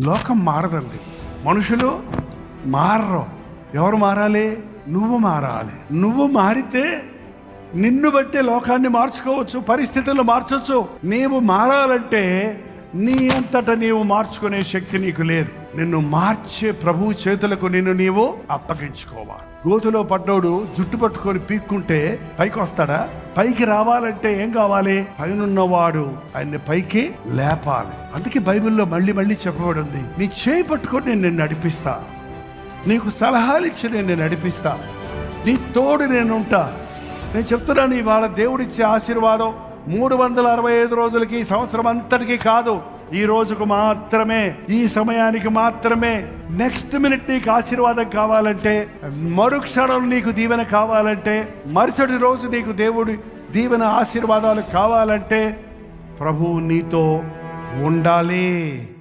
లోకం మారదండి. మనుషులు మారరు. ఎవరు మారాలి? నువ్వు మారాలి. నువ్వు మారితే నిన్ను బట్టే లోకాన్ని మార్చుకోవచ్చు పరిస్థితులు మార్చవచ్చు నీవు మారాలంటే నీ అంతట నీవు మార్చుకునే శక్తి నీకు లేదు. నిన్ను మార్చే ప్రభువు చేతులకు నిన్ను నీవు అప్పగించుకోవాలి. గోతులో పడ్డోడు జుట్టు పట్టుకొని పీక్కుంటే పైకి వస్తాడా పైకి రావాలంటే ఏం కావాలి? పైనున్నవాడు ఆయన్ని పైకి లేపాలి. అందుకే బైబిల్లో మళ్ళీ మళ్ళీ చెప్పబడి ఉంది నీ చేయి పట్టుకొని నేను నిన్ను నడిపిస్తా. నీకు సలహాలు ఇచ్చి నేను నడిపిస్తా. నీ తోడు నేను ఉంటా. నేను చెప్తున్నాను ఇవాళ దేవుడిచ్చే ఆశీర్వాదం మూడు వందల అరవై ఐదు రోజులకి సంవత్సరం అంతటికి కాదు. ఈ రోజుకు మాత్రమే ఈ సమయానికి మాత్రమే నెక్స్ట్ మినిట్ నీకు ఆశీర్వాదం కావాలంటే మరుక్షణం నీకు దీవెన కావాలంటే మరుసటి రోజు నీకు దేవుడి దీవెన ఆశీర్వాదాలు కావాలంటే ప్రభువు నీతో ఉండాలి.